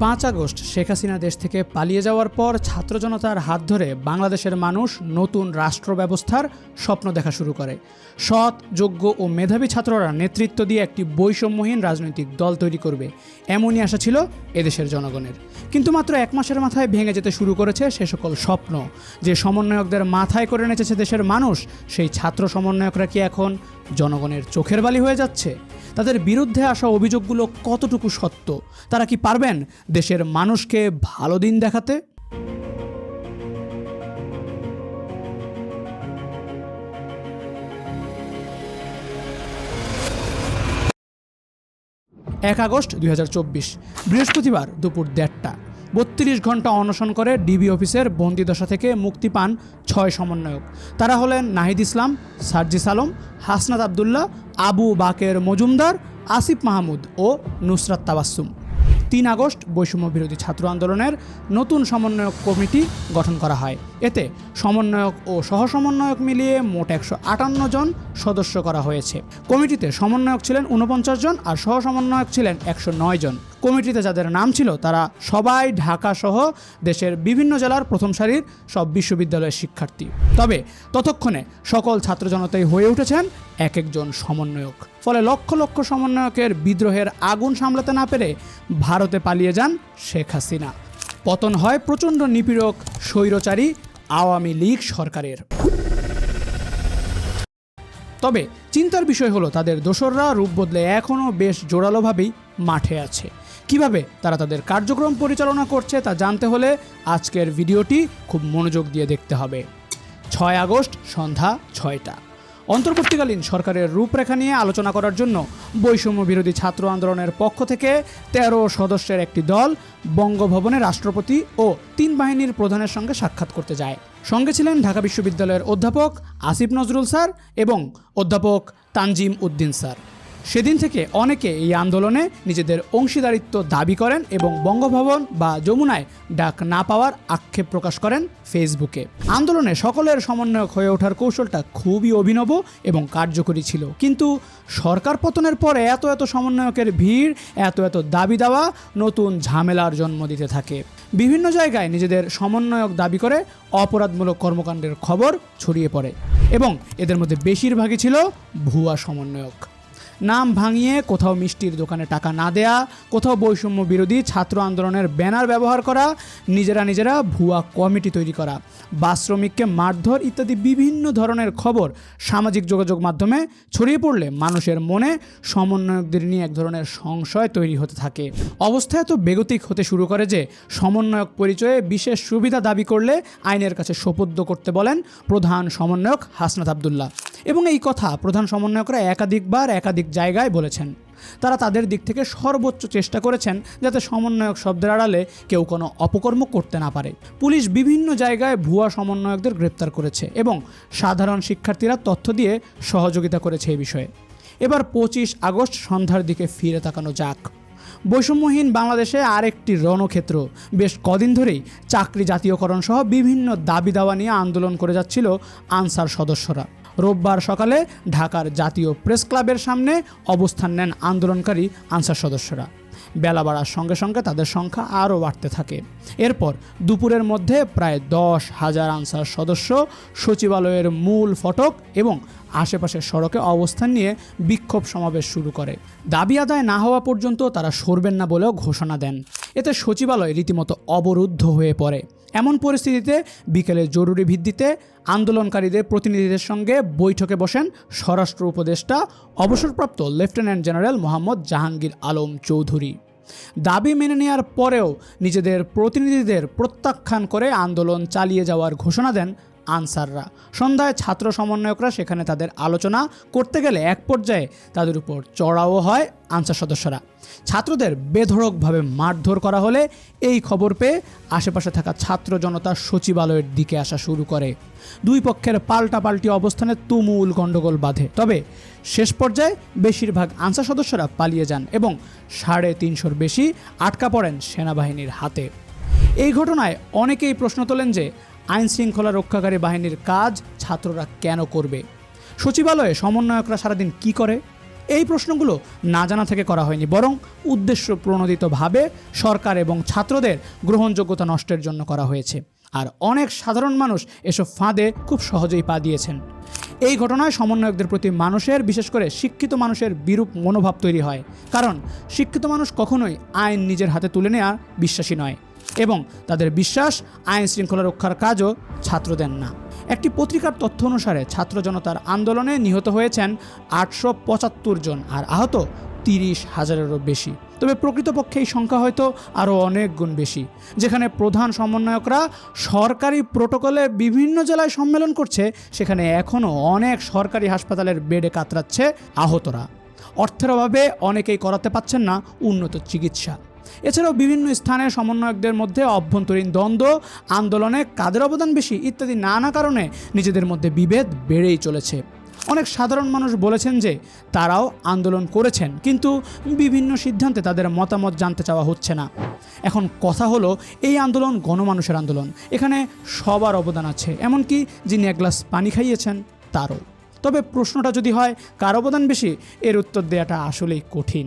পাঁচ আগস্ট শেখ হাসিনা দেশ থেকে পালিয়ে যাওয়ার পর ছাত্র জনতার হাত ধরে বাংলাদেশের মানুষ নতুন রাষ্ট্র ব্যবস্থার স্বপ্ন দেখা শুরু করে। সৎ, যোগ্য ও মেধাবী ছাত্ররা নেতৃত্ব দিয়ে একটি বৈষম্যহীন রাজনৈতিক দল তৈরি করবে। এমনই আশা ছিল এদেশের জনগণের। কিন্তু মাত্র এক মাসের মাথায় ভেঙে যেতে শুরু করেছে সে সকল স্বপ্ন। যে সমন্বয়কদের মাথায় করে নেচেছে দেশের মানুষ, সেই ছাত্র সমন্বয়করা কি এখন জনগণের চোখের বালি হয়ে যাচ্ছে? তাদের বিরুদ্ধে আসা অভিযোগগুলো কতটুকু সত্য? তারা কি পারবেন দেশের মানুষকে ভালো দিন দেখাতে? এক আগস্ট দুই হাজার চব্বিশ, বৃহস্পতিবার দুপুর দেড়টা। বত্রিশ ঘণ্টা অনশন করে ডিবি অফিসের বন্দিদশা থেকে মুক্তি পান ছয় সমন্বয়ক। তারা হলেন নাহিদ ইসলাম, সার্জিস আলম, হাসনাত আবদুল্লাহ, আবু বাকের মজুমদার, আসিফ মাহমুদ ও নুসরাত তাবাসুম তিন আগস্ট বৈষম্য বিরোধী ছাত্র আন্দোলনের নতুন সমন্বয়ক কমিটি গঠন করা হয়। এতে সমন্বয়ক ও সহসমন্বয়ক মিলিয়ে মোট একশো আটান্ন জন সদস্য করা হয়েছে। কমিটিতে সমন্বয়ক ছিলেন উনপঞ্চাশ জন আর সহ সমন্বয়ক ছিলেন একশো নয় জন। কমিটিতে যাদের নাম ছিল, তারা সবাই ঢাকা সহ দেশের বিভিন্ন জেলার প্রথম সারির সব বিশ্ববিদ্যালয়ের শিক্ষার্থী। তবে ততক্ষণে সকল ছাত্র জনতাই হয়ে উঠেছেন এক একজন সমন্বয়ক। ফলে লক্ষ লক্ষ সমন্বয়কের বিদ্রোহের আগুন সামলাতে না পেরে ভারতে পালিয়ে যান শেখ হাসিনা। পতন হয় প্রচণ্ড নিপীড়ক, স্বৈরচারী আওয়ামী লীগ সরকারের। তবে চিন্তার বিষয় হলো, তাদের দোসররা রূপ বদলে এখনও বেশ জোরালোভাবেই মাঠে আছে। কীভাবে তারা তাদের কার্যক্রম পরিচালনা করছে তা জানতে হলে আজকের ভিডিওটি খুব মনোযোগ দিয়ে দেখতে হবে। ছয় আগস্ট, সন্ধ্যা ছয়টা। অন্তর্বর্তীকালীন সরকারের রূপরেখা নিয়ে আলোচনা করার জন্য বৈষম্য বিরোধী ছাত্র আন্দোলনের পক্ষ থেকে তেরো সদস্যের একটি দল বঙ্গভবনে রাষ্ট্রপতি ও তিন বাহিনীর প্রধানের সঙ্গে সাক্ষাৎ করতে যায়। সঙ্গে ছিলেন ঢাকা বিশ্ববিদ্যালয়ের অধ্যাপক আসিফ নজরুল স্যার এবং অধ্যাপক তানজিম উদ্দিন স্যার। সেদিন থেকে অনেকে এই আন্দোলনে নিজেদের অংশীদারিত্ব দাবি করেন এবং বঙ্গভবন বা যমুনায় ডাক না পাওয়ার আক্ষেপ প্রকাশ করেন ফেসবুকে। আন্দোলনে সকলের সমন্বয়ক হয়ে ওঠার কৌশলটা খুবই অভিনব এবং কার্যকরী ছিল। কিন্তু সরকার পতনের পরে এত এত সমন্বয়কের ভিড়, এত এত দাবি দেওয়া নতুন ঝামেলার জন্ম দিতে থাকে। বিভিন্ন জায়গায় নিজেদের সমন্বয়ক দাবি করে অপরাধমূলক কর্মকাণ্ডের খবর ছড়িয়ে পড়ে এবং এদের মধ্যে বেশিরভাগই ছিল ভুয়া সমন্বয়ক। নাম ভাঙিয়ে কোথাও মিষ্টির দোকানে টাকা না দেয়া, কোথাও বৈষম্য বিরোধী ছাত্র আন্দোলনের ব্যানার ব্যবহার করা, নিজেরা নিজেরা ভুয়া কমিটি তৈরি করা, বাস শ্রমিককে মারধর ইত্যাদি বিভিন্ন ধরনের খবর সামাজিক যোগাযোগ মাধ্যমে ছড়িয়ে পড়লে মানুষের মনে সমন্বয়কদের নিয়ে এক ধরনের সংশয় তৈরি হতে থাকে। অবস্থা এত বেগতিক হতে শুরু করে যে সমন্বয়ক পরিচয়ে বিশেষ সুবিধা দাবি করলে আইনের কাছে সোপদ্য করতে বলেন প্রধান সমন্বয়ক হাসনাত আবদুল্লাহ। এবং এই কথা প্রধান সমন্বয়করা একাধিকবার একাধিক জায়গায় বলেছেন। তারা তাদের দিক থেকে সর্বোচ্চ চেষ্টা করেছেন যাতে সমন্বয়ক শব্দের আড়ালে কেউ কোনো অপকর্ম করতে না পারে। পুলিশ বিভিন্ন জায়গায় ভুয়া সমন্বয়কদের গ্রেপ্তার করেছে এবং সাধারণ শিক্ষার্থীরা তথ্য দিয়ে সহযোগিতা করেছে এই বিষয়ে। এবার পঁচিশ আগস্ট সন্ধ্যার দিকে ফিরে তাকানো যাক। বৈষম্যহীন বাংলাদেশে আরেকটি রণক্ষেত্র। বেশ কদিন ধরেই চাকরি জাতীয়করণ সহ বিভিন্ন দাবি দাওয়া নিয়ে আন্দোলন করে যাচ্ছিল আনসার সদস্যরা। রোববার সকালে ঢাকার জাতীয় প্রেস ক্লাবের সামনে অবস্থান নেন আন্দোলনকারী আনসার সদস্যরা। বেলা বাড়ার সঙ্গে সঙ্গে তাদের সংখ্যা আরও বাড়তে থাকে। এরপর দুপুরের মধ্যে প্রায় দশ হাজার আনসার সদস্য, সচিবালয়ের মূল ফটক এবং আশেপাশের সড়কে অবস্থান নিয়ে বিক্ষোভ সমাবেশ শুরু করে। দাবি আদায় না হওয়া পর্যন্ত তারা সরবেন না বলেও ঘোষণা দেন। এতে সচিবালয় রীতিমতো অবরুদ্ধ হয়ে পড়ে। এমন পরিস্থিতিতে বিকেলে জরুরি ভিত্তিতে আন্দোলনকারীদের প্রতিনিধিদের সঙ্গে বৈঠকে বসেন স্বরাষ্ট্র উপদেষ্টা, অবসরপ্রাপ্ত লেফটেন্যান্ট জেনারেল মোহাম্মদ জাহাঙ্গীর আলম চৌধুরী। দাবি মেনে নেওয়ার পরেও নিজেদের প্রতিনিধিদের প্রত্যাখ্যান করে আন্দোলন চালিয়ে যাওয়ার ঘোষণা দেন আনসাররা। সন্ধ্যায় ছাত্র সমন্বয়করা সেখানে তাদের আলোচনা করতে গেলে এক পর্যায়ে তাদের উপর চড়াও হয় আনসার সদস্যরা। ছাত্রদের বেধড়কভাবে মারধর করা হলে এই খবর পেয়ে আশেপাশে থাকা ছাত্র জনতা সচিবালয়ের দিকে আসা শুরু করে। দুই পক্ষের পাল্টাপাল্টি অবস্থানে তুমুল গণ্ডগোল বাঁধে। তবে শেষ পর্যায়ে বেশিরভাগ আনসার সদস্যরা পালিয়ে যান এবং সাড়ে তিনশোর বেশি আটকা পড়েন সেনাবাহিনীর হাতে। এই ঘটনায় অনেকেই প্রশ্ন তোলেন যে আইন শৃঙ্খলা রক্ষাকারী বাহিনীর কাজ ছাত্ররা কেন করবে? সচিবালয়ে সমন্বয়করা সারাদিন কি করে? এই প্রশ্নগুলো না জানা থেকে করা হয়নি, বরং উদ্দেশ্য প্রণোদিতভাবে সরকার এবং ছাত্রদের গ্রহণযোগ্যতা নষ্টের জন্য করা হয়েছে। আর অনেক সাধারণ মানুষ এসব ফাঁদে খুব সহজেই পা দিয়েছেন। এই ঘটনায় সমন্বয়কদের প্রতি মানুষের, বিশেষ করে শিক্ষিত মানুষের বিরূপ মনোভাব তৈরি হয়। কারণ, শিক্ষিত মানুষ কখনোই আইন নিজের হাতে তুলে নেওয়া বিশ্বাসী নয়। এবং তাদের বিশ্বাস, আইন শৃঙ্খলা রক্ষার কাজও ছাত্রদের না। একটি পত্রিকার তথ্য অনুসারে ছাত্র জনতার আন্দোলনে নিহত হয়েছেন আটশো পঁচাত্তর জন আর আহত তিরিশ হাজারেরও বেশি। তবে প্রকৃতপক্ষে এই সংখ্যা হয়তো আরও অনেক গুণ বেশি, যেখানে প্রধান সমন্বয়করা সরকারি প্রোটোকলে বিভিন্ন জেলায় সম্মেলন করছে, সেখানে এখনও অনেক সরকারি হাসপাতালের বেডে কাতরাচ্ছে আহতরা। অর্থের অভাবে অনেকেই করাতে পাচ্ছেন না উন্নত চিকিৎসা। এছাড়াও বিভিন্ন স্থানে সমন্বয়কদের মধ্যে অভ্যন্তরীণ দ্বন্দ্ব, আন্দোলনে কাদের অবদান বেশি ইত্যাদি নানা কারণে নিজেদের মধ্যে বিভেদ বেড়েই চলেছে। অনেক সাধারণ মানুষ বলেছেন যে তারাও আন্দোলন করেছেন, কিন্তু বিভিন্ন সিদ্ধান্তে তাদের মতামত জানতে চাওয়া হচ্ছে না। এখন কথা হলো, এই আন্দোলন গণমানুষের আন্দোলন। এখানে সবার অবদান আছে, এমনকি যিনি এক গ্লাস পানি খাইয়েছেন, তারও। তবে প্রশ্নটা যদি হয়, কার অবদান বেশি? এর উত্তর দেওয়াটা আসলেই কঠিন।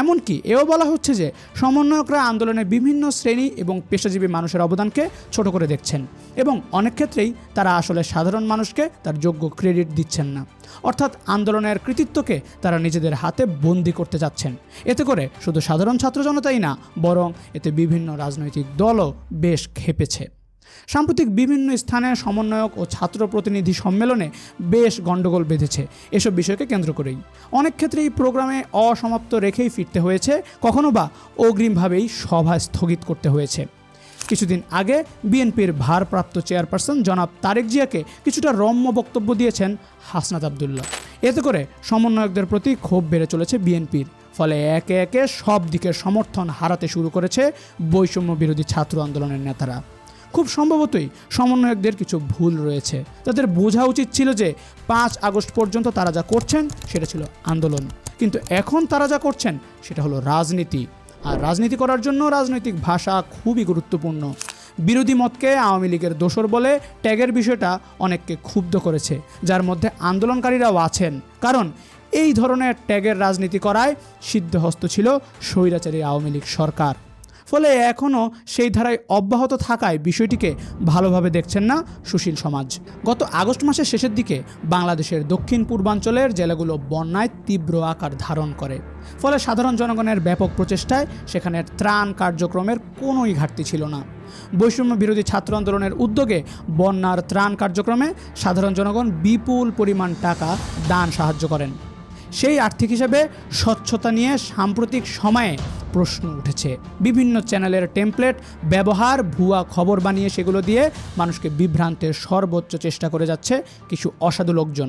এমনকি এও বলা হচ্ছে যে সমন্বয়করা আন্দোলনে বিভিন্ন শ্রেণি এবং পেশাজীবী মানুষের অবদানকে ছোট করে দেখছেন এবং অনেক ক্ষেত্রেই তারা আসলে সাধারণ মানুষকে তার যোগ্য ক্রেডিট দিচ্ছেন না। অর্থাৎ আন্দোলনের কৃতিত্বকে তারা নিজেদের হাতে বন্দি করতে যাচ্ছেন এতে করে শুধু সাধারণ ছাত্র জনতাই না, বরং এতে বিভিন্ন রাজনৈতিক দলও বেশ খেপেছে। সাম্প্রতিক বিভিন্ন স্থানে সমন্বয়ক ও ছাত্র প্রতিনিধি সম্মেলনে বেশ গণ্ডগোল বেঁধেছে। এসব বিষয়কে কেন্দ্র করেই। অনেক ক্ষেত্রে এই প্রোগ্রামে অসমাপ্ত রেখেই ফিরতে হয়েছে, কখনো বা অগ্রিমভাবেই সভা স্থগিত করতে হয়েছে। কিছুদিন আগে বিএনপির ভারপ্রাপ্ত চেয়ারপারসন জনাব তারেক জিয়াকে কিছুটা রম্য বক্তব্য দিয়েছেন হাসনাত আবদুল্লাহ। এতে করে সমন্বয়কদের প্রতি ক্ষোভ বেড়ে চলেছে বিএনপির। ফলে একে একে সব দিকের সমর্থন হারাতে শুরু করেছে বৈষম্য বিরোধী ছাত্র আন্দোলনের নেতারা। খুব সম্ভবতই সমন্বয়কদের কিছু ভুল রয়েছে। তাদের বোঝা উচিত ছিল যে পাঁচ আগস্ট পর্যন্ত তারা যা করছেন সেটা ছিল আন্দোলন। কিন্তু এখন তারা যা করছেন সেটা হলো রাজনীতি। আর রাজনীতি করার জন্য রাজনৈতিক ভাষা খুবই গুরুত্বপূর্ণ। বিরোধী মতকে আওয়ামী লীগের দোসর বলে ট্যাগের বিষয়টা অনেককে ক্ষুব্ধ করেছে, যার মধ্যে আন্দোলনকারীরাও আছেন। কারণ এই ধরনের ট্যাগের রাজনীতি করায় সিদ্ধহস্ত ছিল স্বৈরাচারী আওয়ামী লীগ সরকার। ফলে এখনও সেই ধারায় অব্যাহত থাকায় বিষয়টিকে ভালোভাবে দেখছেন না সুশীল সমাজ। গত আগস্ট মাসের শেষের দিকে বাংলাদেশের দক্ষিণ পূর্বাঞ্চলের জেলাগুলো বন্যায় তীব্র আকার ধারণ করে। ফলে সাধারণ জনগণের ব্যাপক প্রচেষ্টায় সেখানের ত্রাণ কার্যক্রমের কোনোই ঘাটতি ছিল না। বৈষম্য বিরোধী ছাত্র আন্দোলনের উদ্যোগে বন্যার ত্রাণ কার্যক্রমে সাধারণ জনগণ বিপুল পরিমাণ টাকা দান সাহায্য করেন। সেই আর্থিক হিসাবে স্বচ্ছতা নিয়ে সাম্প্রতিক সময়ে প্রশ্ন উঠেছে। বিভিন্ন চ্যানেলের টেমপ্লেট, ব্যবহার, ভুয়া খবর বানিয়ে সেগুলো দিয়ে মানুষকে বিভ্রান্তের সর্বোচ্চ চেষ্টা করে যাচ্ছে কিছু অসাধু লোকজন।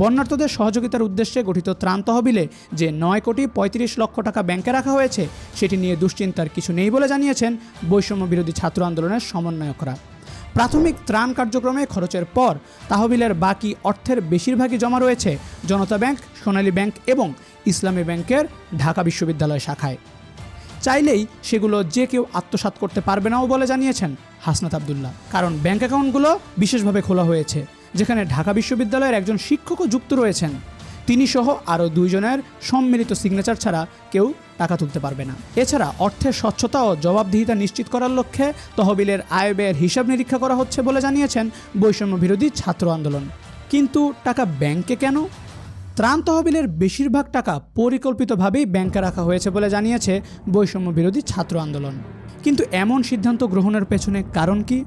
বন্যার্থদের সহযোগিতার উদ্দেশ্যে গঠিত ত্রাণ তহবিলে যে নয় কোটি পঁয়ত্রিশ লক্ষ টাকা ব্যাংকে রাখা হয়েছে, সেটি নিয়ে দুশ্চিন্তার কিছু নেই বলে জানিয়েছেন বৈষম্য বিরোধী ছাত্র আন্দোলনের সমন্বয়করা। প্রাথমিক ত্রাণ কার্যক্রমে খরচের পর তহবিলের বাকি অর্থের বেশিরভাগই জমা রয়েছে জনতা ব্যাংক, সোনালী ব্যাংক এবং ইসলামী ব্যাংকের ঢাকা বিশ্ববিদ্যালয় শাখায়। চাইলেই সেগুলো যে কেউ আত্মসাৎ করতে পারবে নাও বলে জানিয়েছেন হাসনাত আবদুল্লাহ। কারণ ব্যাংক অ্যাকাউন্টগুলো বিশেষভাবে খোলা হয়েছে, যেখানে ঢাকা বিশ্ববিদ্যালয়ের একজন শিক্ষকও যুক্ত রয়েছেন। তিনি সহ আরও দুইজনের সম্মিলিত সিগনেচার ছাড়া কেউ টাকা তুলতে পারবে না। এছাড়া অর্থের স্বচ্ছতা ও জবাবদিহিতা নিশ্চিত করার লক্ষ্যে তহবিলের আয় ব্যয়ের হিসাব নিরীক্ষা করা হচ্ছে বলে জানিয়েছেন বৈষম্য বিরোধী ছাত্র আন্দোলন। কিন্তু টাকা ব্যাংকে কেন? ত্রাণ তহবিলের বেশিরভাগ টাকা পরিকল্পিতভাবেই ব্যাংকে রাখা হয়েছে বলে জানিয়েছে বৈষম্য বিরোধী ছাত্র আন্দোলন। কিন্তু এমন সিদ্ধান্ত গ্রহণের পেছনে কারণ কি?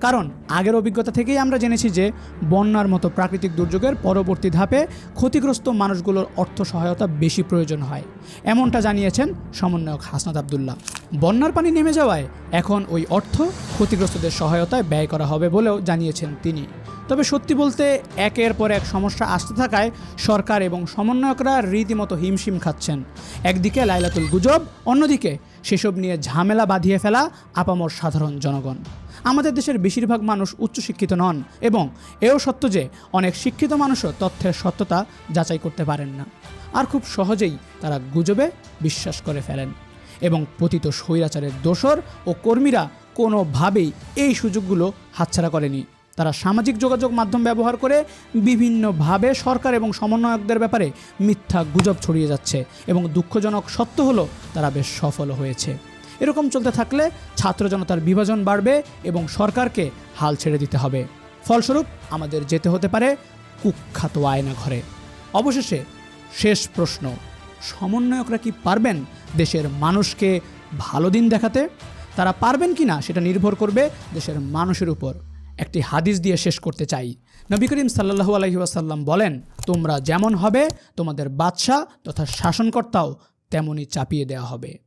কারণ আগের অভিজ্ঞতা থেকেই আমরা জেনেছি যে বন্যার মতো প্রাকৃতিক দুর্যোগের পরবর্তী ধাপে ক্ষতিগ্রস্ত মানুষগুলোর অর্থ সহায়তা বেশি প্রয়োজন হয়। এমনটা জানিয়েছেন সমন্বয়ক হাসনাত আবদুল্লাহ। বন্যার পানি নেমে যাওয়ায় এখন ওই অর্থ ক্ষতিগ্রস্তদের সহায়তায় ব্যয় করা হবে বলেও জানিয়েছেন তিনি। তবে সত্যি বলতে একের পর এক সমস্যা আসতে থাকায় সরকার এবং সমন্বয়করা রীতিমতো হিমশিম খাচ্ছেন। একদিকে লাইলাতুল গুজব, অন্যদিকে সেসব নিয়ে ঝামেলা বাঁধিয়ে ফেলা আপামর সাধারণ জনগণ। আমাদের দেশের বেশিরভাগ মানুষ উচ্চশিক্ষিত নন এবং এও সত্য যে অনেক শিক্ষিত মানুষও তথ্যের সত্যতা যাচাই করতে পারেন না। আর খুব সহজেই তারা গুজবে বিশ্বাস করে ফেলেন এবং পতিত স্বৈরাচারের দোসর ও কর্মীরা কোনোভাবেই এই সুযোগগুলো হাতছাড়া করেনি। তারা সামাজিক যোগাযোগ মাধ্যম ব্যবহার করে বিভিন্নভাবে সরকার এবং সমন্বয়কদের ব্যাপারে মিথ্যা গুজব ছড়িয়ে যাচ্ছে এবং দুঃখজনক সত্য হলো তারা বেশ সফল হয়েছে। এরকম চলতে থাকলে ছাত্র জনতার বিভাজন বাড়বে এবং সরকারকে হাল ছেড়ে দিতে হবে। ফলস্বরূপ আমাদের যেতে হতে পারে কুখ্যাত আয়না ঘরে অবশেষে শেষ প্রশ্ন, সমন্বয়করা কি পারবেন দেশের মানুষকে ভালো দিন দেখাতে? তারা পারবেন কি না সেটা নির্ভর করবে দেশের মানুষের উপর। একটি হাদিস দিয়ে শেষ করতে চাই। নবী করিম সাল্লাহু আলহি ওয়াসাল্লাম বলেন, তোমরা যেমন হবে, তোমাদের বাদশাহ তথা শাসনকর্তাও তেমনই চাপিয়ে দেওয়া হবে।